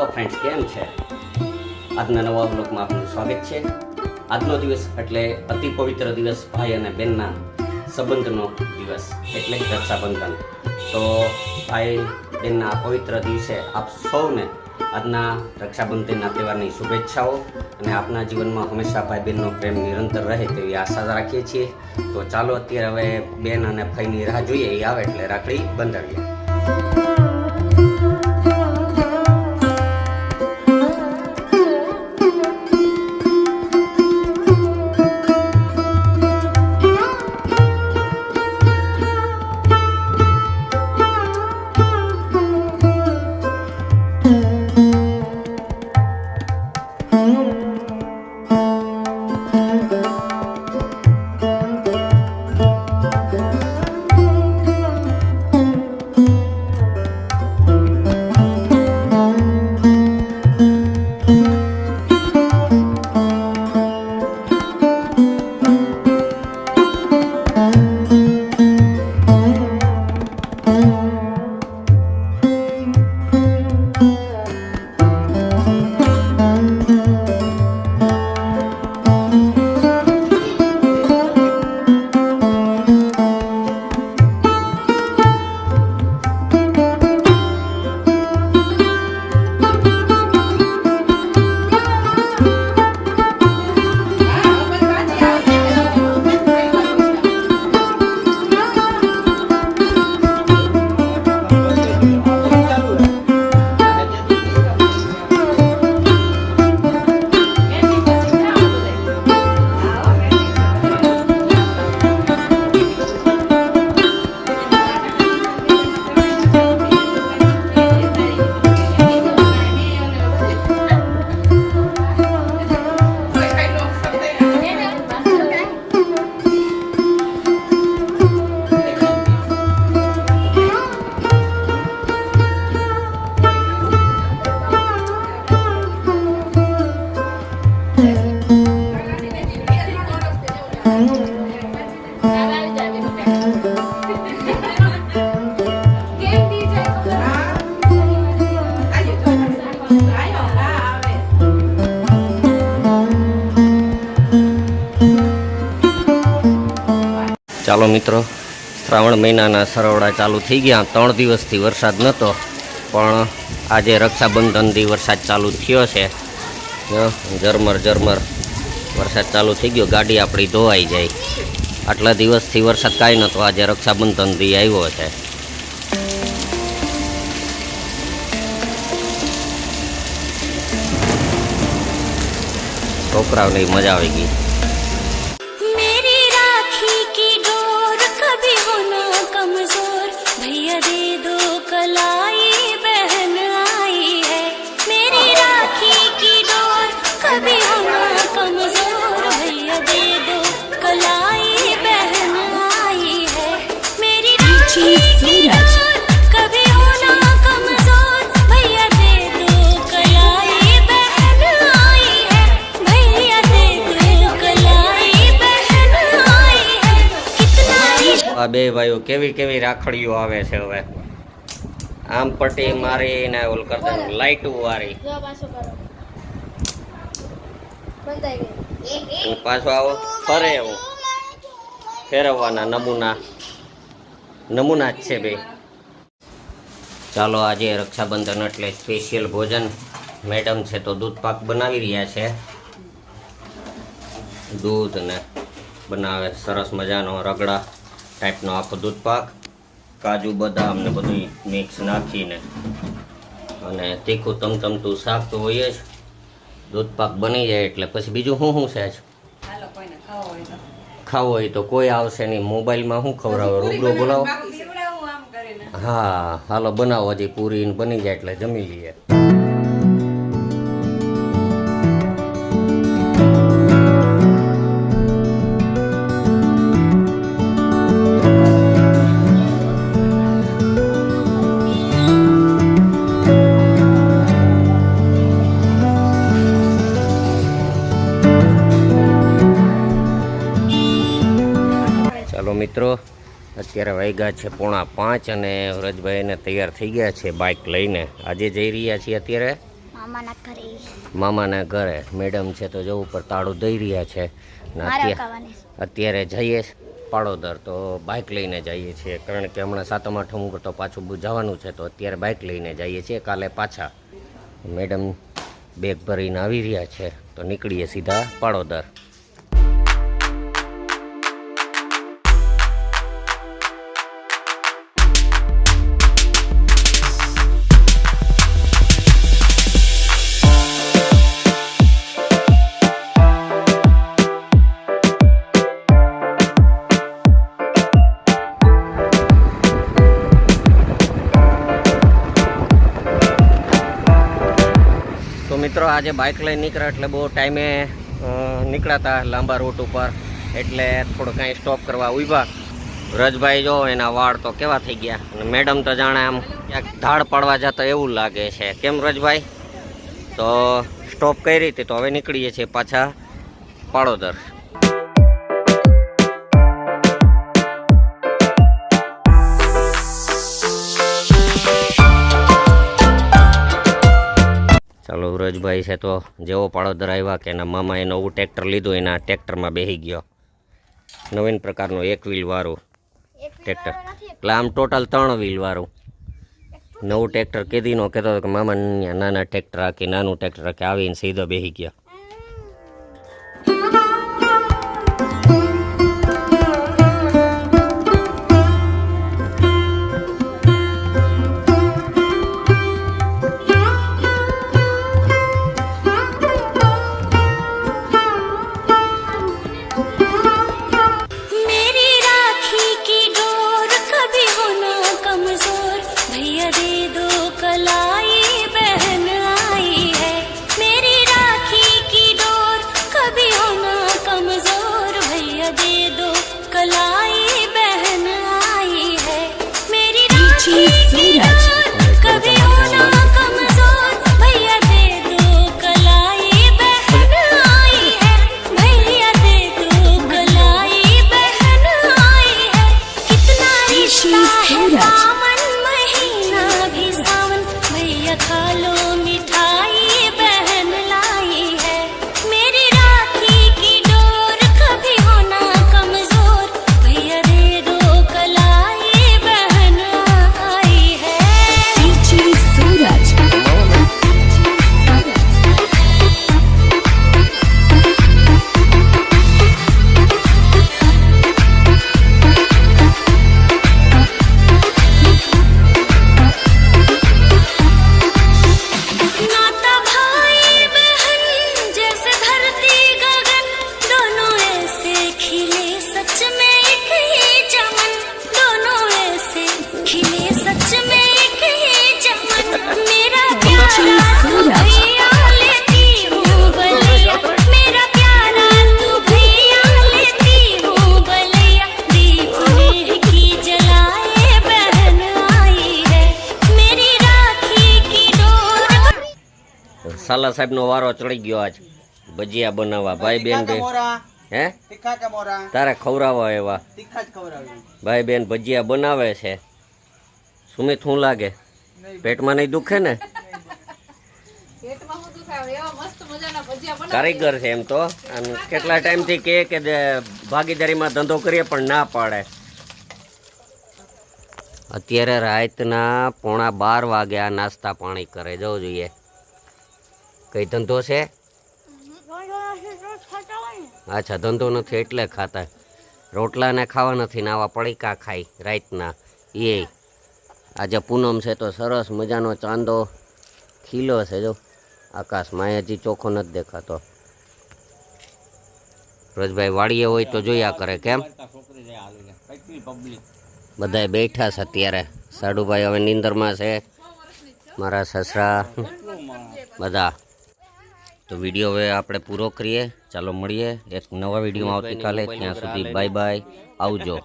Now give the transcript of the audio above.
Hello friends કેમ છે? આજના નવા બ્લોગમાં આપનું સ્વાગત છે. આજનો દિવસ એટલે અતિ પવિત્ર દિવસ ભાઈ અને બહેનના સંબંધનો દિવસ એટલે રક્ષાબંધન. તો ભાઈ બહેનના પવિત્ર દિવસે આપ સૌને આજના રક્ષાબંધનના તહેવારની શુભેચ્છાઓ અને આપના જીવનમાં હંમેશા ભાઈ બહેનનો પ્રેમ નિરંતર રહે તેવી આશા રાખીએ છીએ. તો ચાલો અત્યારે હવે બેન અને ભાઈની રાહ જોઈએ. એ આવે એટલે રાખડી બંધાવીએ. ચાલો મિત્રો, શ્રાવણ મહિનાના સરવડા ચાલુ થઈ ગયા. ત્રણ દિવસથી વરસાદ નહોતો, પણ આજે રક્ષાબંધનથી વરસાદ ચાલુ થયો છે. ઝરમર ઝરમર, વરસાદ ચાલુ થઈ ગયો. ગાડી આપણી ધોવાઈ જાય. આટલા દિવસથી વરસાદ કાંઈ નહોતો. આજે રક્ષાબંધનથી આવ્યો છે. છોકરાઓની મજા આવી ગઈ. આ બે ભાઈઓ કેવી કેવી રાખડીઓ આવે છે હવે? આમ પટ્ટી મારીને ઓલ કરતા લાઈટ વારી હું પાછો આવો. ફરે એવું ફેરવવાના નમૂના. નમૂના જ છે બે. ચાલો આજે રક્ષાબંધન એટલે સ્પેશિયલ ભોજન. મેડમ છે તો દૂધ પાક બનાવી રહ્યા છે. દૂધ ને બનાવે સરસ મજાનો રગડા. ટાઈપનો આખો દૂધ પાક કાજુ બદામ ને બધું મિક્સ નાખીને અને તીખું તમતમતું શાક તો હોય જ. દૂધ પાક બની જાય એટલે પછી બીજું શું શું છે? ખાવું હોય તો. કોઈ આવશે નહીં. મોબાઈલમાં શું ખવડાવો? રૂબરૂ બોલાવો હા હાલો બનાવો હજી. પૂરી ને બની જાય એટલે જમી લઈએ. મિત્રો અત્યારે વાગ્યા છે પોણા પાંચ અને વ્રજભાઈને તૈયાર થઈ ગયા છે બાઇક લઈને. આજે જઈ રહ્યા છીએ અત્યારે? મામાના ઘરે. મામાના ઘરે. મેડમ છે તો જવું પર તાળું દઈ રહ્યા છે. અત્યારે જઈએ પાડોદર તો બાઇક લઈને જઈએ છીએ. કારણ કે હમણાં સાતમ આઠમ ઉપર તો પાછું જવાનું છે તો અત્યારે બાઇક લઈને જઈએ છીએ કાલે પાછા. મેડમ બેગ ભરીને આવી રહ્યા છે. તો નીકળીએ સીધા પાડોદર મિત્રો, આજે બાઇક લઈને નીકળ્યા એટલે બહુ ટાઈમે નીકળાતા લાંબા રૂટ ઉપર. એટલે થોડું કાંઈ સ્ટોપ કરવા ઊભા રજભાઈ જો, એના વાળ તો કેવા થઈ ગયા? અને મેડમ તો જાણે આમ ક્યાંક ધાડ પાડવા જતા એવું લાગે છે. કેમ રજભાઈ તો સ્ટોપ કરી હતી, તો હવે નીકળીએ છીએ પાછા પાડોદર ચાલો વ્રજભાઈ છે તો જેવો પાડોદર આવ્યા કે એના મામાએ નવું ટ્રેક્ટર લીધું એના ટ્રેક્ટરમાં બેસી ગયો. નવીન પ્રકારનું એક વ્હીલ વાળું ટ્રેક્ટર. એટલે આમ ટોટલ ત્રણ વ્હીલ વાળું. નવું ટ્રેક્ટર કીધીનો કહેતો હતો કે મામા નાના ટ્રેક્ટર રાખી નાનું ટ્રેક્ટર રાખી આવીને સીધો બેસી ગયા. સાલા સાહેબનો વારો ચડી ગયો આજ. ભજીયા બનાવવા. ભાઈ બેન બે હે? કે તારે ખવડાવવા એવા. ભાઈ બેન ભજીયા બનાવે છે. સુમિત શું લાગે? પેટમાં નહીં દુખે ને? કારીગર છે એમ તો. કેટલા ટાઈમથી કહે કે જે ભાગીદારીમાં ધંધો કરીએ પણ ના પાડે. અત્યારે રાતના પોણા બાર વાગ્યા નાસ્તા પાણી કરે. જવું જોઈએ. કઈ ધંધો છે? અચ્છા ધંધો નથી એટલે ખાતા. રોટલા ને ખાવા નથી ને આવા પડીકા ખાય રાતના. એ આજે પૂનમ છે તો સરસ મજાનો ચાંદો ખીલો છે, જો. આકાશમાં હજી ચોખ્ખો નથી દેખાતો. રોજભાઈ વાડીએ હોય તો જોયા કરે, કેમ? બધા બેઠા છે અત્યારે. સાડુભાઈ હવે નીંદરમાં છે. મારા સસરા. બધા તો વીડિયો હવે આપણે પૂરો કરીએ. ચાલો મળીએ એક નવા વિડીયોમાં આવતીકાલે. ત્યાં સુધી બાય બાય આવજો.